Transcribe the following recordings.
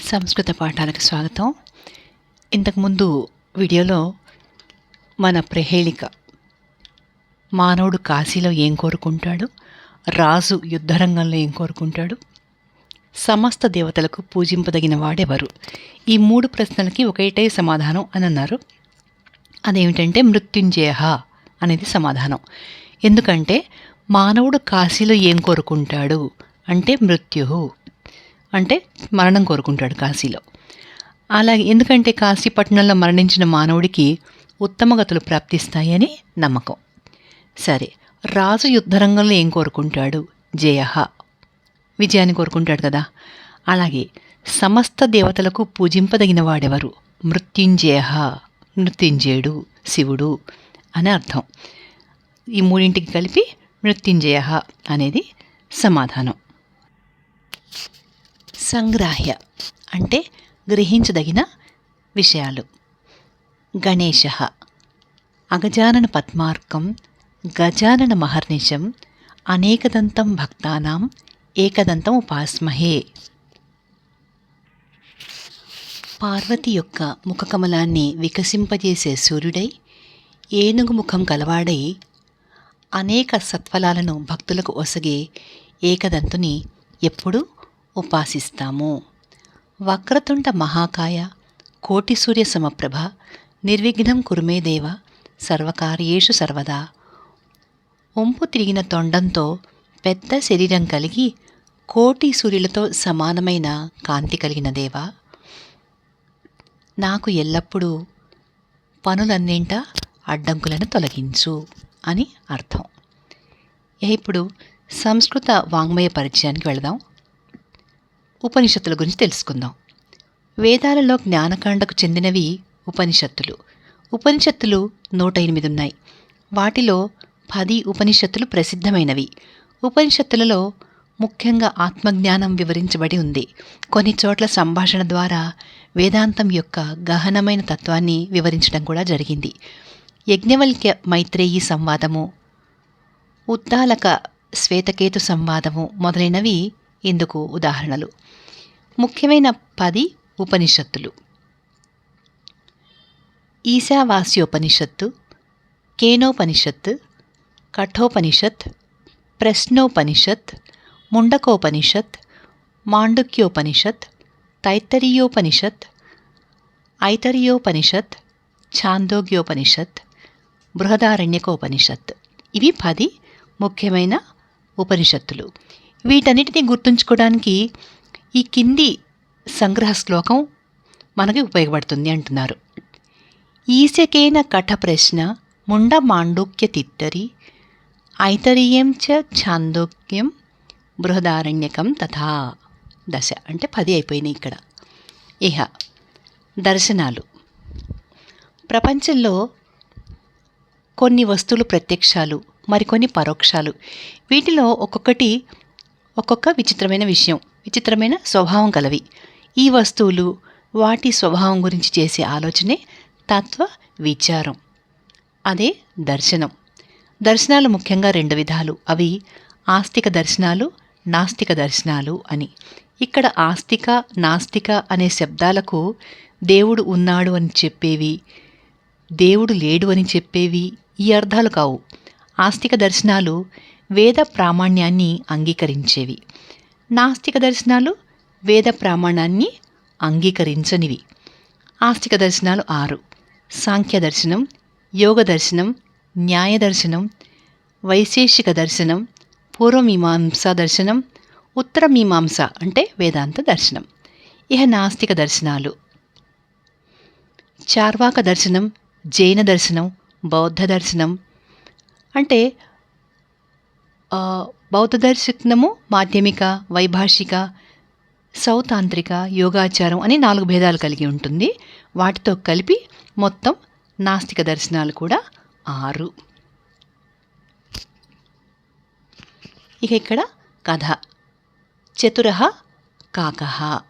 సంస్కృత పాఠాలకు స్వాగతం. ఇంతకుముందు వీడియోలో మన ప్రహేళిక మానవుడు కాశీలో ఏం కోరుకుంటాడు రాజు యుద్ధరంగంలో ఏం కోరుకుంటాడు సమస్త దేవతలకు పూజింపదగిన వాడెవరు? ఈ మూడు ప్రశ్నలకి ఒకటే సమాధానం అని అన్నారు. అదేమిటంటే మృత్యుంజయ అనేది సమాధానం. ఎందుకంటే మానవుడు కాశీలో ఏం కోరుకుంటాడు అంటే మృత్యు అంటే మరణం కోరుకుంటాడు కాశీలో. అలాగే ఎందుకంటే కాశీపట్నంలో మరణించిన మానవుడికి ఉత్తమ గతులు ప్రాప్తిస్తాయని నమ్మకం. సరే రాజు యుద్ధరంగంలో ఏం కోరుకుంటాడు? జయ విజయాన్ని కోరుకుంటాడు కదా. అలాగే సమస్త దేవతలకు పూజింపదగిన వాడెవరు? మృత్యుంజయ మృత్యుంజయుడు శివుడు అని అర్థం. ఈ మూడింటికి కలిపి మృత్యుంజయ అనేది సమాధానం. సంగ్రాహ్య అంటే గ్రహించదగిన విషయాలు. గణేశ అగజానన పద్మార్కం గజానన మహర్నిశం అనేకదంతం భక్తానాం ఏకదంతం ఉపాస్మహే. పార్వతి యొక్క ముఖకమలాన్ని వికసింపజేసే సూర్యుడై ఏనుగు ముఖం కలవాడై అనేక సత్ఫలాలను భక్తులకు ఒసగే ఏకదంతుని ఎప్పుడూ ఉపాసిస్తాము. వక్రతుండ మహాకాయ కోటి సూర్య సమప్రభ నిర్విఘ్నం కురుమే దేవ సర్వకార్యేషు సర్వదా. ఒంపు తిరిగిన తొండంతో పెద్ద శరీరం కలిగి కోటి సూర్యులతో సమానమైన కాంతి కలిగిన దేవా. నాకు ఎల్లప్పుడూ పనులన్నింట అడ్డంకులను తొలగించు అని అర్థం. ఇప్పుడు సంస్కృత వాంగ్మయ పరిచయానికి వెళదాం. ఉపనిషత్తుల గురించి తెలుసుకుందాం. వేదాలలో జ్ఞానకాండకు చెందినవి ఉపనిషత్తులు. ఉపనిషత్తులు నూట ఎనిమిది ఉన్నాయి. వాటిలో పది ఉపనిషత్తులు ప్రసిద్ధమైనవి. ఉపనిషత్తులలో ముఖ్యంగా ఆత్మజ్ఞానం వివరించబడి ఉంది. కొన్ని చోట్ల సంభాషణ ద్వారా వేదాంతం యొక్క గహనమైన తత్వాన్ని వివరించడం కూడా జరిగింది. యజ్ఞవల్క్య మైత్రేయి సంవాదము ఉద్దాలక శ్వేతకేతు సంవాదము మొదలైనవి ఇందుకు ఉదాహరణలు. ముఖ్యమైన పది ఉపనిషత్తులు. ఈశావాస్యోపనిషత్తు కేనోపనిషత్ కఠోపనిషత్ ప్రశ్నోపనిషత్ ముండకోపనిషత్ మాండుక్యోపనిషత్ తైత్తరీయోపనిషత్ ఐతరీయోపనిషత్ ఛాందోగ్యోపనిషత్ బృహదారణ్యకోపనిషత్. ఇవి పది ముఖ్యమైన ఉపనిషత్తులు. వీటన్నిటిని గుర్తుంచుకోవడానికి ఈ కింది సంగ్రహ శ్లోకం మనకి ఉపయోగపడుతుంది అంటున్నారు. ఈశకేన కఠ ప్రశ్న ముండ మాండూక్య తిత్తరి ఐతరీయం చ ఛాందోక్యం బృహదారణ్యకం తథా దశ. అంటే పది అయిపోయినాయి ఇక్కడ. ఇహ దర్శనాలు. ప్రపంచంలో కొన్ని వస్తువులు ప్రత్యక్షాలు మరికొన్ని పరోక్షాలు. వీటిలో ఒక్కొక్కటి ఒక్కొక్క విచిత్రమైన విషయం విచిత్రమైన స్వభావం కలవి. ఈ వస్తువులు వాటి స్వభావం గురించి చేసే ఆలోచనే తత్వ విచారం. అదే దర్శనం. దర్శనాలు ముఖ్యంగా రెండు విధాలు. అవి ఆస్తిక దర్శనాలు నాస్తిక దర్శనాలు అని. ఇక్కడ ఆస్తిక నాస్తిక అనే శబ్దాలకు దేవుడు ఉన్నాడు అని చెప్పేవి దేవుడు లేడు అని చెప్పేవి ఈ అర్థాలు కావు. ఆస్తిక దర్శనాలు వేద ప్రామాణ్యాన్ని అంగీకరించేవి. నాస్తిక దర్శనాలు వేద ప్రామాణాన్ని అంగీకరించనివి. ఆస్తిక దర్శనాలు ఆరు. సాంఖ్య దర్శనం యోగ దర్శనం న్యాయ దర్శనం వైశేషిక దర్శనం పూర్వమీమాంసా దర్శనం ఉత్తరమీమాంస అంటే వేదాంత దర్శనం. ఇహ నాస్తిక దర్శనాలు. చార్వాక దర్శనం జైన దర్శనం బౌద్ధ దర్శనం అంటే బౌద్ధ దర్శనము మాధ్యమిక వైభాషిక సౌతాంత్రిక యోగాచారం అని నాలుగు భేదాలు కలిగి ఉంటుంది. వాటితో కలిపి మొత్తం నాస్తిక దర్శనాలు కూడా ఆరు. ఇక ఇక్కడ కథ. చతుర కాక.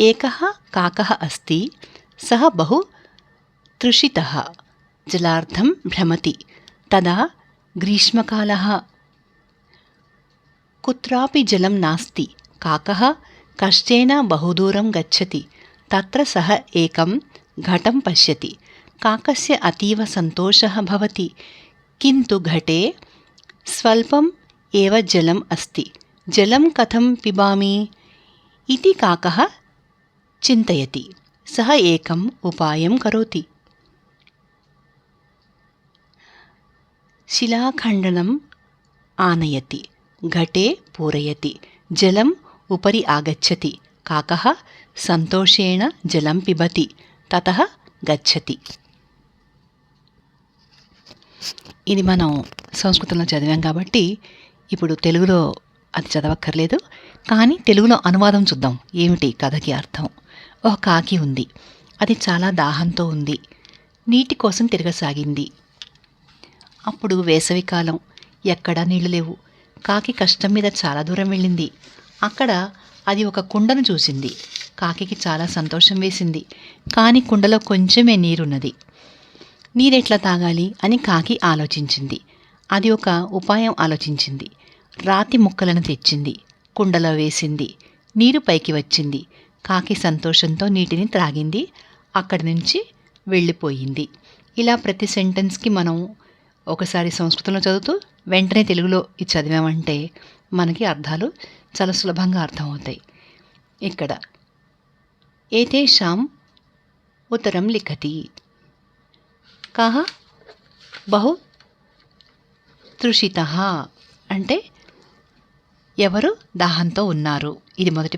ఏక కాక అస్తి సహ బహు తృషిత. जलार्थं भ्रमति। तदा ग्रीष्मकालः। कुत्रापि जलं नास्ति। काकः कश्चेन बहुदूरं गच्छति। तत्र सः एकं घटं पश्यति। काकस्य अतीव सन्तोषः भवति। किन्तु घटे स्वल्पम् एव जलम् अस्ति। जलं कथं पिबामि? इति काकः चिन्तयति। सः एकम् उपायं करोति। शिलाखण्डनम् आनयति घटे पूरयति जलम् उपरि आगच्छति काकः सन्तोषेण जलं पिबति ततः गच्छति ఇది మనం సంస్కృతంలో చదివాం కాబట్టి ఇప్పుడు తెలుగులో అది చదవక్కర్లేదు కానీ తెలుగులో అనువాదం చూద్దాం ఏమిటి కథకి అర్థం ఒక కాకి ఉంది అది చాలా దాహంతో ఉంది నీటి కోసం తిరగసాగింది అప్పుడు వేసవికాలం ఎక్కడా నీళ్ళు లేవు. కాకి కష్టం మీద చాలా దూరం వెళ్ళింది. అక్కడ అది ఒక కుండను చూసింది. కాకికి చాలా సంతోషం వేసింది. కానీ కుండలో కొంచెమే నీరున్నది. నీరెట్లా తాగాలి? అని కాకి ఆలోచించింది. అది ఒక ఉపాయం ఆలోచించింది. రాతి ముక్కలను తెచ్చింది. కుండలో వేసింది. నీరు పైకి వచ్చింది. కాకి సంతోషంతో నీటిని త్రాగింది. అక్కడి నుంచి వెళ్ళిపోయింది. ఇలా ప్రతి సెంటెన్స్కి మనం ఒకసారి సంస్కృతంలో చదువుతూ వెంటనే తెలుగులో ఇది చదివామంటే మనకి అర్థాలు చాలా సులభంగా అర్థమవుతాయి. ఇక్కడ ఏతేషాం ఉత్తరం లిఖతి. కహ? బహు తృషిత అంటే ఎవరు దాహంతో ఉన్నారు? ఇది మొదటి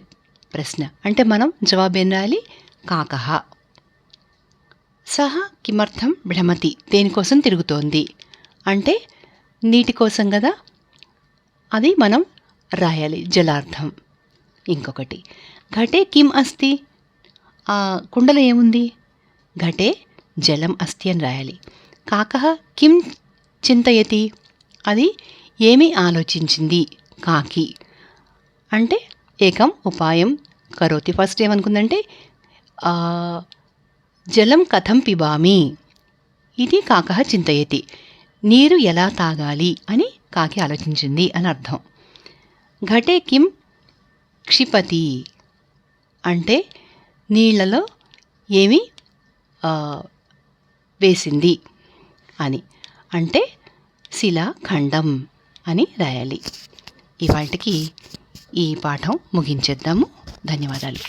ప్రశ్న. అంటే మనం జవాబు ఏం కాకహ. సహ కిమర్థం భ్రమతి. దేనికోసం తిరుగుతోంది? అంటే నీటి కోసం కదా? అది మనం రాయాలి జలార్థం. ఇంకొకటి ఘటే కిం అస్తి? ఆ కుండలో ఏముంది? ఘటే జలం అస్తి అని రాయాలి. కాక కిం చింతయతి? అది ఏమి ఆలోచించింది? కాకి. అంటే ఏకం ఉపాయం కరోతి ఫస్ట్ ఏమనుకుందంటే జలం కథం పిబామి. ఇది కాక చింతయతి. నీరు ఎలా తాగాలి అని కాకి ఆలోచించింది అని అర్థం. ఘటే కిం క్షిపతి అంటే నీళ్ళలో ఏమి వేసింది అని. అంటే శిలాఖండం అని రాయాలి. ఇవాళకి ఈ పాఠం ముగించేద్దాము. ధన్యవాదాలు.